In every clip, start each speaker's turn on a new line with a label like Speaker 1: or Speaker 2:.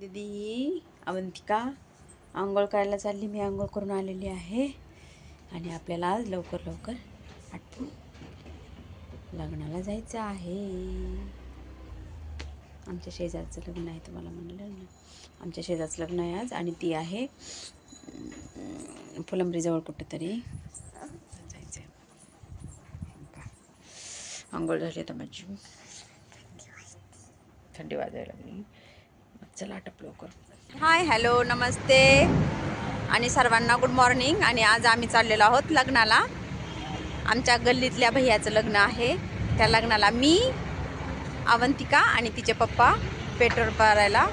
Speaker 1: दीदी अवंतिका आंघोळ करायला चालली मी आंघोळ करून आलेली आहे. आणि आपल्याला आज लवकर लवकर आठवून लग्नाला जायचं आहे. आमच्या शेजारचं लग्न आहे तुम्हाला म्हणलं ना. आमच्या शेजारचं लग्न आहे आज आणि ती आहे फुलंबरीजवळ फुलंब्रीजवळ कुठंतरी जायचं आहे आंघोळ झाली तर माझी. थंडी वाजायला लागली. चला आटप लवकर हाय हॅलो नमस्ते. आणि सर्वांना गुड मॉर्निंग आणि आज आम्ही चाललेलो आहोत लग्नाला. आमच्या गल्लीतल्या भैयाचं लग्न आहे. त्या लग्नाला मी अवंतिका आणि तिचे पप्पा पेट्रोल भरायला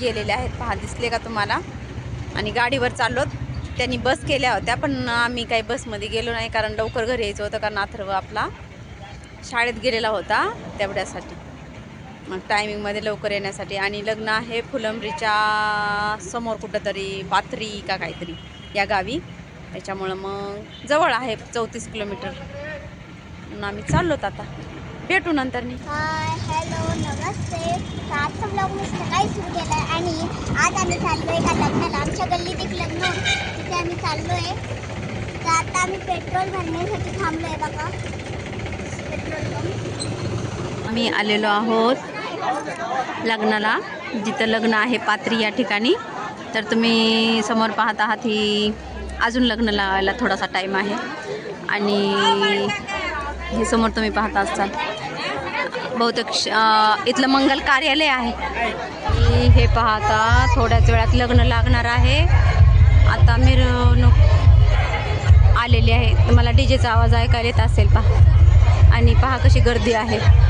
Speaker 1: गेलेले आहेत. पहा दिसले का तुम्हाला? आणि गाडीवर चाललो त्यांनी बस केल्या होत्या पण आम्ही काही बसमध्ये गेलो नाही कारण लवकर घरी यायचं होतं कारण अथर्व आपला शाळेत गेलेला होता तेवढ्यासाठी. मग टायमिंगमध्ये लवकर येण्यासाठी आणि लग्न आहे फुलंब्रीच्या समोर कुठंतरी पाथरी का काहीतरी या गावी. त्याच्यामुळं मग जवळ आहे चौतीस किलोमीटर. म्हणून आम्ही चाललोत आता. भेटू नंतर
Speaker 2: हाय हॅलो नमस्ते. आजचा ब्लॉग मी सकाळी सुरू केला आहे आणि आज आम्ही चाललो आहे एका लग्नाला. आमच्या गल्लीत एक लग्न तिथे आम्ही चाललो आहे तर आता आम्ही पेट्रोल भरण्यासाठी थांबलो आहे बघा. पेट्रोल पंप
Speaker 1: आम्ही आलेलो आहोत लग्नाला. जिथं लग्न आहे पात्री या ठिकाणी. तर तुम्ही समोर पाहत आहात ही अजून लग्न लावायला थोडासा टाईम आहे. आणि हे समोर तुम्ही पाहत असाल. बहुतेक श- इथलं मंगल कार्यालय आहे. हे पाहता थोड्याच वेळात लग्न लागणार आहे. आता मिरवणूक आलेली आहे. तुम्हाला डी जेचा आवाज ऐकायला येत असेल पहा. आणि पहा कशी गर्दी आहे.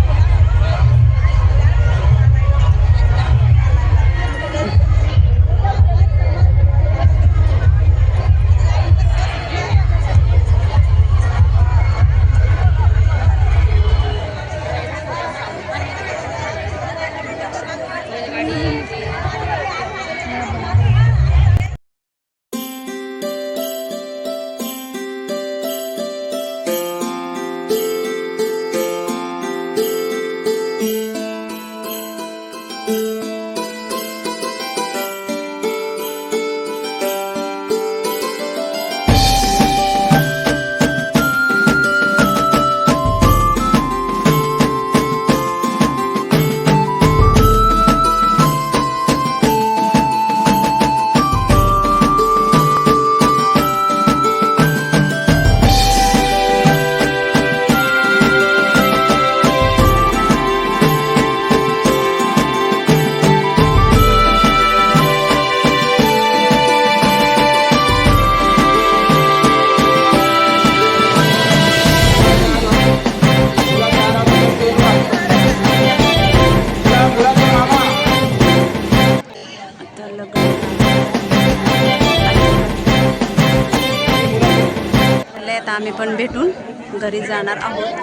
Speaker 1: आम्ही पण भेटून घरी जाणार आहोत.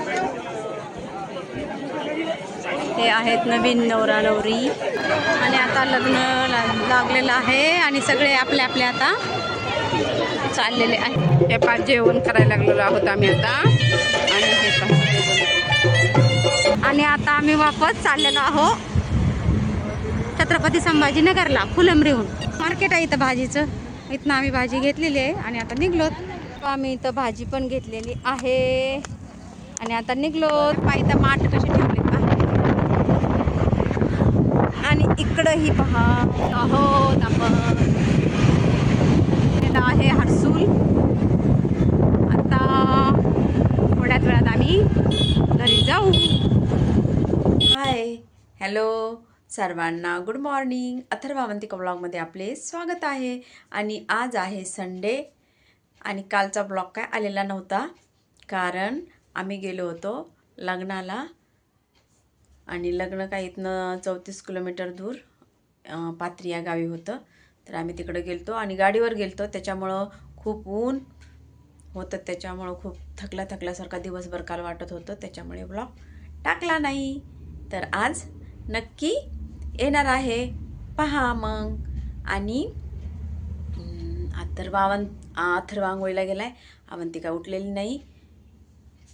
Speaker 1: हे आहेत नवीन नवरा नवरी. आणि आता लग्न लागलेलं आहे आणि सगळे आपले आपले आता चाललेले आहे हे पाच जेवण करायला लागलेलो आहोत आम्ही आता. आणि हे. आणि आता आम्ही वापस चाललेलो आहोत छत्रपती संभाजीनगरला फुलंब्रीहून. मार्केट आहे इथं भाजीचं. इथनं आम्ही भाजी घेतलेली आहे आणि आता निघलोत. आम्ही इथं भाजी पण घेतलेली आहे? आणि आता निघलोत पाहिजे माठ कसे ठेवले आणि इकडं ही पहा. आहोत आपण. आहे हर्सूल. आता थोड्याच वेळात आम्ही घरी जाऊ. हाय हॅलो सर्वांना गुड मॉर्निंग अथर्वावंतिका ब्लॉगमध्ये आपले स्वागत आहे. आणि आज आहे संडे आणि कालचा ब्लॉग काय आलेला नव्हता कारण आम्ही गेलो होतो लग्नाला. आणि लग्न काय इथनं चौतीस किलोमीटर दूर पात्री या गावी होतं. तर आम्ही तिकडे गेलतो आणि गाडीवर गेलतो. त्याच्यामुळं खूप ऊन होतं. त्याच्यामुळं खूप थकल्या थकल्यासारखा दिवसभर काल वाटत होतं. त्याच्यामुळे ब्लॉग टाकला नाही. तर आज नक्की येणार आहे. पहा मग. आणि तर अथर्वावन अथर्व आंघोळीला गेला आहे अवंतिका उठलेली नाही.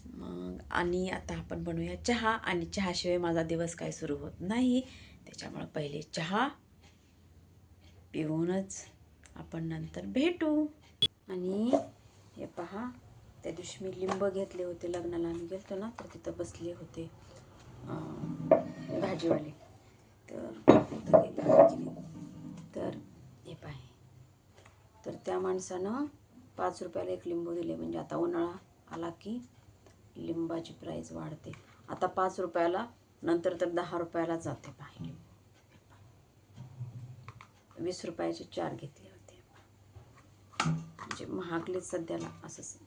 Speaker 1: मग आणि आता आपण बनवूया चहा. आणि चहाशिवाय माझा दिवस काय सुरू होत नाही. त्याच्यामुळं पहिले चहा पिऊनच आपण नंतर भेटू. आणि हे पहा त्या दिवशी मी लिंब घेतले होते. लग्नाला आम्ही गेलतो ना तर तिथं बसले होते भाजीवाले. तर भाजी? तर तर त्या माणसानं पाच रुपयाला एक लिंबू दिले. म्हणजे आता उन्हाळा आला की लिंबाची प्राईस वाढते. आता पाच रुपयाला नंतर तर दहा रुपयाला जाते पाहिजे वीस रुपयाचे चार घेतले होते. म्हणजे महागले सध्याला असंच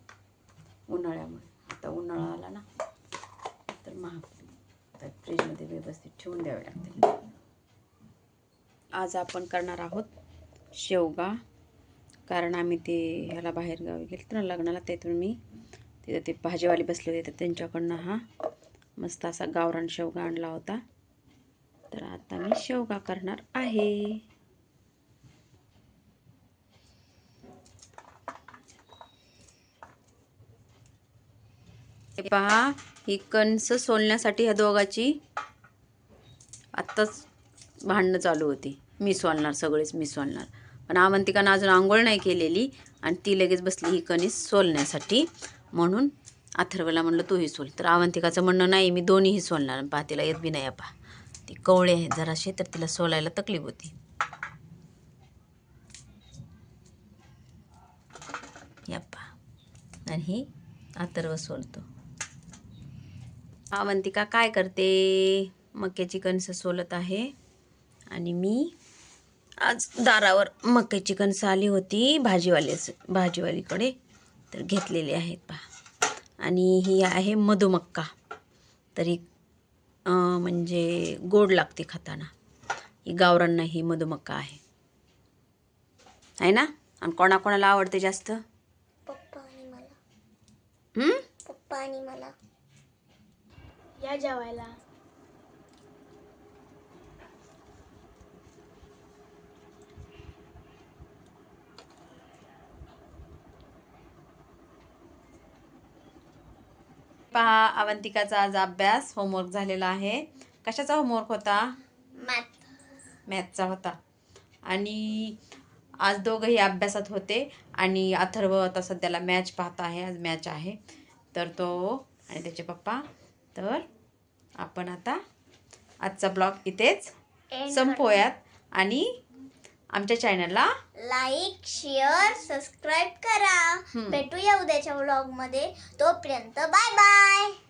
Speaker 1: उन्हाळ्यामुळे. आता उन्हाळा आला ना तर महाग तर फ्रीजमध्ये व्यवस्थित ठेवून द्यावे लागते आज आपण करणार आहोत शेवगा. कारण आम्ही ते ह्याला बाहेर गावी गेलो ना लग्नाला तेथून मी तिथं ते भाजीवाले बसले होते तर त्यांच्याकडनं हा मस्त असा गावरान शेवगा आणला होता. तर आता मी शेवगा करणार आहे. पहा ही कणसं सोलण्यासाठी ह्या दोघाची आत्ताच भांडणं चालू होती. मी सोलणार सगळेच मी सोलणार. पण अवंतिकानं अजून आंघोळ नाही केलेली आणि ती लगेच बसली ही कणीस सोलण्यासाठी. म्हणून अथर्वला म्हणलं तूही सोल. तर अवंतिकाचं म्हणणं नाही मी दोन्हीही सोलणार. पहा तिला येत बी नाही पा ती कवळे आहे जराशी तर तिला सोलायला तकलीफ होती. याप्पा. आणि ही अथर्व सोलतो. अवंतिका काय करते? मक्याची कणसं सोलत आहे. आणि मी आज दारावर मक्याची कणसं आली होती भाजीवाले भाजीवालीकडे. तर घेतलेली आहेत पहा. आणि ही आहे मधुमक्का. तरी म्हणजे गोड लागते खाताना. ही गावरान नाही ही मधुमक्का आहे. आहे ना? आणि कोणाकोणाला आवडते जास्त?
Speaker 2: पप्पा आणि मला.
Speaker 1: हं?
Speaker 2: पप्पा आणि मला.
Speaker 3: या जेवायला
Speaker 1: पहा अवंतिकाचा आज अभ्यास होमवर्क झालेला आहे. कशाचा होमवर्क होता?
Speaker 2: मॅथ
Speaker 1: मॅथचा होता. आणि आज दोघंही अभ्यासात होते आणि अथर्व आता सध्याला मॅच पाहत आहे आज मॅच आहे. तर तो आणि त्याचे पप्पा. तर आपण आता आजचा ब्लॉग इथेच संपवूयात. आणि आमच्या चॅनलला.
Speaker 2: लाईक शेअर सबस्क्राईब करा. भेटूया उद्याच्या व्लॉगमध्ये. तोपर्यंत बाय बाय.